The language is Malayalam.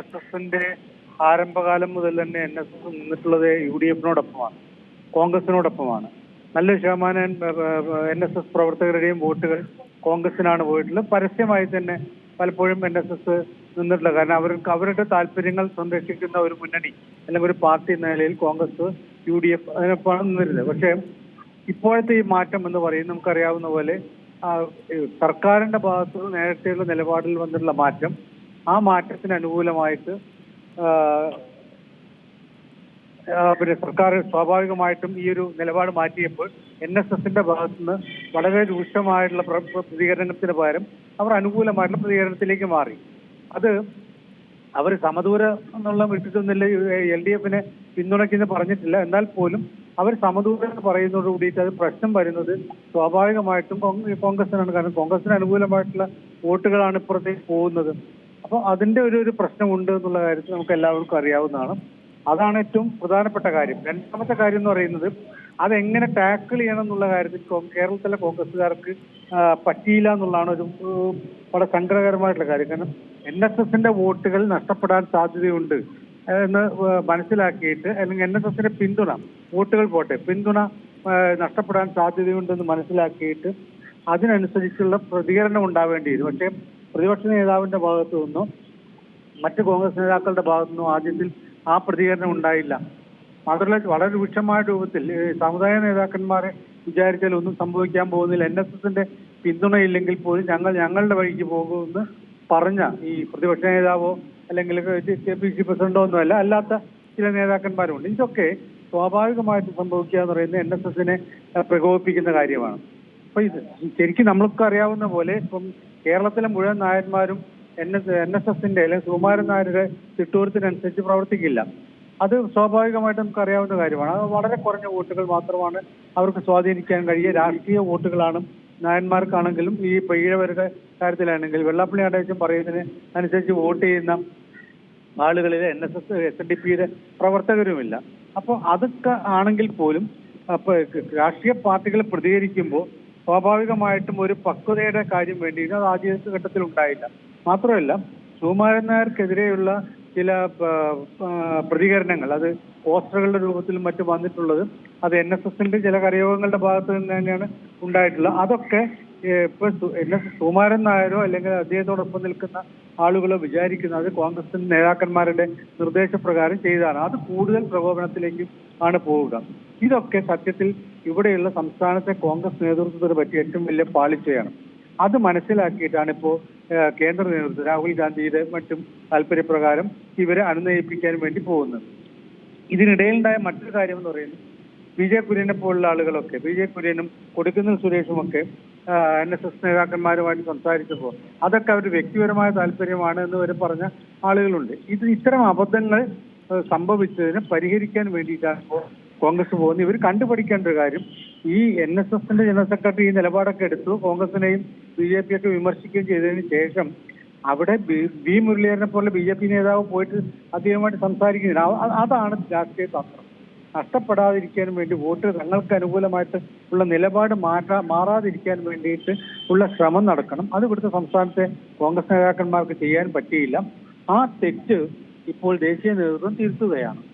എസ് എസിന്റെ ആരംഭകാലം മുതൽ തന്നെ എൻ എസ് എസ് നിന്നിട്ടുള്ളത് യു ഡി എഫിനോടൊപ്പമാണ് കോൺഗ്രസിനോടൊപ്പമാണ്. നല്ല ശതമാനം എൻ എസ് എസ് പ്രവർത്തകരുടെയും വോട്ടുകൾ കോൺഗ്രസിനാണ് പോയിട്ടുള്ളത്. പരസ്യമായി തന്നെ പലപ്പോഴും എൻ എസ് എസ് നിന്നിട്ടില്ല. കാരണം അവർക്ക് അവരുടെ താല്പര്യങ്ങൾ സംരക്ഷിക്കുന്ന ഒരു മുന്നണി അല്ലെങ്കിൽ ഒരു പാർട്ടി എന്ന നിലയിൽ കോൺഗ്രസ് യു ഡി എഫ് അതിനൊപ്പമാണ് നിന്നിരുന്നത് പക്ഷേ ഇപ്പോഴത്തെ ഈ മാറ്റം എന്ന് പറയും നമുക്കറിയാവുന്ന പോലെ സർക്കാരിന്റെ ഭാഗത്തുനിന്ന് നേരത്തെയുള്ള നിലപാടിൽ വന്നിട്ടുള്ള മാറ്റം ആ മാറ്റത്തിന് അനുകൂലമായിട്ട് പിന്നെ സർക്കാർ സ്വാഭാവികമായിട്ടും ഈ ഒരു നിലപാട് മാറ്റിയപ്പോൾ എൻ എസ് എസിന്റെ ഭാഗത്തുനിന്ന് വളരെ രൂക്ഷമായിട്ടുള്ള പ്ര- പ്ര- പ്രതികരണത്തിന് പകരം അവർ അനുകൂലമായിട്ടുള്ള പ്രതികരണത്തിലേക്ക് മാറി. അത് അവർ സമദൂര എന്നുള്ള വിട്ടിട്ടൊന്നുമില്ല എൽ ഡി എഫിനെ പിന്തുണയ്ക്കുന്ന പറഞ്ഞിട്ടില്ല. എന്നാൽ പോലും അവർ സമദൂരം എന്ന് പറയുന്നതോട് കൂടിയിട്ട് അത് പ്രശ്നം വരുന്നത് സ്വാഭാവികമായിട്ടും കോൺഗ്രസ് കോൺഗ്രസിനാണ്. കാരണം കോൺഗ്രസിന് അനുകൂലമായിട്ടുള്ള വോട്ടുകളാണ് ഇപ്പുറത്തേക്ക് പോകുന്നത്. അപ്പോൾ അതിന്റെ ഒരു ഒരു പ്രശ്നമുണ്ട് എന്നുള്ള കാര്യത്തിൽ നമുക്ക് എല്ലാവർക്കും അറിയാവുന്നതാണ്. അതാണ് ഏറ്റവും പ്രധാനപ്പെട്ട കാര്യം. രണ്ടാമത്തെ കാര്യം എന്ന് പറയുന്നത് അതെങ്ങനെ ടാക്കിൾ ചെയ്യണം എന്നുള്ള കാര്യത്തിൽ കേരളത്തിലെ കോൺഗ്രസ്സുകാർക്ക് ആ, പറ്റിയില്ല എന്നുള്ളതാണ് ഒരു വളരെ സങ്കടകരമായിട്ടുള്ള കാര്യം. കാരണം എൻ എസ് എസിന്റെ വോട്ടുകൾ നഷ്ടപ്പെടാൻ സാധ്യതയുണ്ട് എന്ന് മനസ്സിലാക്കിയിട്ട് അല്ലെങ്കിൽ എൻ എസ് എസിന്റെ പിന്തുണ വോട്ടുകൾ പോട്ടെ പിന്തുണ നഷ്ടപ്പെടാൻ സാധ്യതയുണ്ടെന്ന് മനസ്സിലാക്കിയിട്ട് അതിനനുസരിച്ചുള്ള പ്രതികരണം ഉണ്ടാവേണ്ടിയിരുന്നു പക്ഷേ പ്രതിപക്ഷ നേതാവിന്റെ ഭാഗത്തു നിന്നോ മറ്റ് കോൺഗ്രസ് നേതാക്കളുടെ ഭാഗത്തു നിന്നും ആദ്യത്തിൽ ആ പ്രതികരണം ഉണ്ടായില്ല. മാത്രമല്ല വളരെ രൂക്ഷമായ രൂപത്തിൽ സമുദായ നേതാക്കന്മാരെ വിചാരിച്ചാൽ ഒന്നും സംഭവിക്കാൻ പോകുന്നില്ല. എൻ എസ് എസിന്റെ പിന്തുണയില്ലെങ്കിൽ പോലും ഞങ്ങൾ ഞങ്ങളുടെ വഴിക്ക് പോകുമെന്ന് പറഞ്ഞ ഈ പ്രതിപക്ഷ നേതാവോ അല്ലെങ്കിൽ കെ പി സി പ്രസിഡന്റോ ഒന്നുമല്ല അല്ലാത്ത ചില നേതാക്കന്മാരുണ്ട്. ഇതൊക്കെ സ്വാഭാവികമായിട്ട് സംഭവിക്കുക എന്ന് പറയുന്നത് എൻ എസ് എസിനെ പ്രകോപിപ്പിക്കുന്ന കാര്യമാണ്. അപ്പൊ ഇത് ശരിക്കും നമ്മൾക്ക് അറിയാവുന്ന പോലെ ഇപ്പം കേരളത്തിലെ മുഴുവൻ നായന്മാരും എൻ എസ് എൻ എസ് എസിന്റെ അല്ലെങ്കിൽ സുകുമാരൻ നായരുടെ ചിട്ടൂരത്തിനനുസരിച്ച് പ്രവർത്തിക്കില്ല. അത് സ്വാഭാവികമായിട്ട് നമുക്ക് അറിയാവുന്ന കാര്യമാണ്. അത് വളരെ കുറഞ്ഞ വോട്ടുകൾ മാത്രമാണ് അവർക്ക് സ്വാധീനിക്കാൻ കഴിയുക രാഷ്ട്രീയ വോട്ടുകളാണ് നായന്മാർക്കാണെങ്കിലും ഈ പെയ്യവരുടെ കാര്യത്തിലാണെങ്കിൽ. വെള്ളാപ്പള്ളി അടയച്ചും പറയുന്നതിന് അനുസരിച്ച് വോട്ട് ചെയ്യുന്ന ആളുകളിൽ N S S S N D പിയുടെ പ്രവർത്തകരുമില്ല. അപ്പോൾ അതൊക്കെ ആണെങ്കിൽ പോലും രാഷ്ട്രീയ പാർട്ടികൾ പ്രതികരിക്കുമ്പോൾ സ്വാഭാവികമായിട്ടും ഒരു പക്വതയുടെ കാര്യം വേണ്ടി അത് ആദ്യ ഘട്ടത്തിൽ ഉണ്ടായില്ല. മാത്രമല്ല സുകുമാരൻ നായർക്കെതിരെയുള്ള ചില പ്രതികരണങ്ങൾ അത് പോസ്റ്ററുകളുടെ രൂപത്തിലും മറ്റും വന്നിട്ടുള്ളത് അത് എൻ എസ് എസിന്റെ ചില കരയോഗങ്ങളുടെ ഭാഗത്ത് നിന്ന് തന്നെയാണ് ഉണ്ടായിട്ടുള്ളത്. അതൊക്കെ ഇപ്പൊ എൻ എസ് സുകുമാരൻ നായരോ അല്ലെങ്കിൽ അദ്ദേഹത്തോടൊപ്പം നിൽക്കുന്ന ആളുകളോ വിചാരിക്കുന്ന. വിചാരിക്കുന്നത് കോൺഗ്രസിന്റെ നേതാക്കന്മാരുടെ നിർദ്ദേശപ്രകാരം ചെയ്തതാണ്. അത് കൂടുതൽ പ്രകോപനത്തിലേക്ക് ആണ് പോവുക. ഇതൊക്കെ സത്യത്തിൽ ഇവിടെയുള്ള സംസ്ഥാനത്തെ കോൺഗ്രസ് നേതൃത്വത്തിന് പറ്റിയ ഏറ്റവും വലിയ പാളിച്ചയാണ്. അത് മനസ്സിലാക്കിയിട്ടാണ് ഇപ്പോ കേന്ദ്ര നേതൃത്വം രാഹുൽ ഗാന്ധിയുടെ മറ്റും താല്പര്യപ്രകാരം ഇവരെ അനുനയിപ്പിക്കാൻ വേണ്ടി പോകുന്നത്. ഇതിനിടയിലുണ്ടായ മറ്റൊരു കാര്യം എന്ന് പറയുന്നത് ബി ജെ കുര്യനെ പോലുള്ള ആളുകളൊക്കെ ബി ജെ കുര്യനും കൊടുക്കുന്ന സുരേഷും ഒക്കെ എൻ എസ് എസ് നേതാക്കന്മാരുമായിട്ട് സംസാരിച്ചപ്പോൾ അതൊക്കെ അവർ വ്യക്തിപരമായ താല്പര്യമാണ് എന്ന് വരെ പറഞ്ഞ ആളുകളുണ്ട്. ഇത് ഇത്തരം അബദ്ധങ്ങൾ സംഭവിച്ചതിന് പരിഹരിക്കാൻ വേണ്ടിയിട്ടാണ് ഇപ്പോൾ കോൺഗ്രസ് പോകുന്നത് ഇവർ കണ്ടുപിടിക്കേണ്ട ഒരു കാര്യം ഈ എൻ എസ് എസിന്റെ ജനറൽ സെക്രട്ടറി ഈ നിലപാടൊക്കെ എടുത്തു കോൺഗ്രസിനെയും ബി ജെ പി ഒക്കെ വിമർശിക്കുകയും ചെയ്തതിന് ശേഷം അവിടെ ബി- മുരളീധരനെ പോലെ ബി ജെ പി നേതാവ് പോയിട്ട് അദ്ദേഹമായിട്ട് സംസാരിക്കുന്നില്ല. അതാണ് രാഷ്ട്രീയ തന്ത്രം. നഷ്ടപ്പെടാതിരിക്കാൻ വേണ്ടി വോട്ട് തങ്ങൾക്ക് അനുകൂലമായിട്ട് ഉള്ള നിലപാട് മാറ്റാ മാറാതിരിക്കാൻ വേണ്ടിയിട്ട് ഉള്ള ശ്രമം നടക്കണം. അത് ഇവിടുത്തെ സംസ്ഥാനത്തെ കോൺഗ്രസ് നേതാക്കന്മാർക്ക് ചെയ്യാൻ പറ്റിയില്ല. ആ തെറ്റ് ഇപ്പോൾ ദേശീയ നേതൃത്വം തിരുത്തുകയാണ്.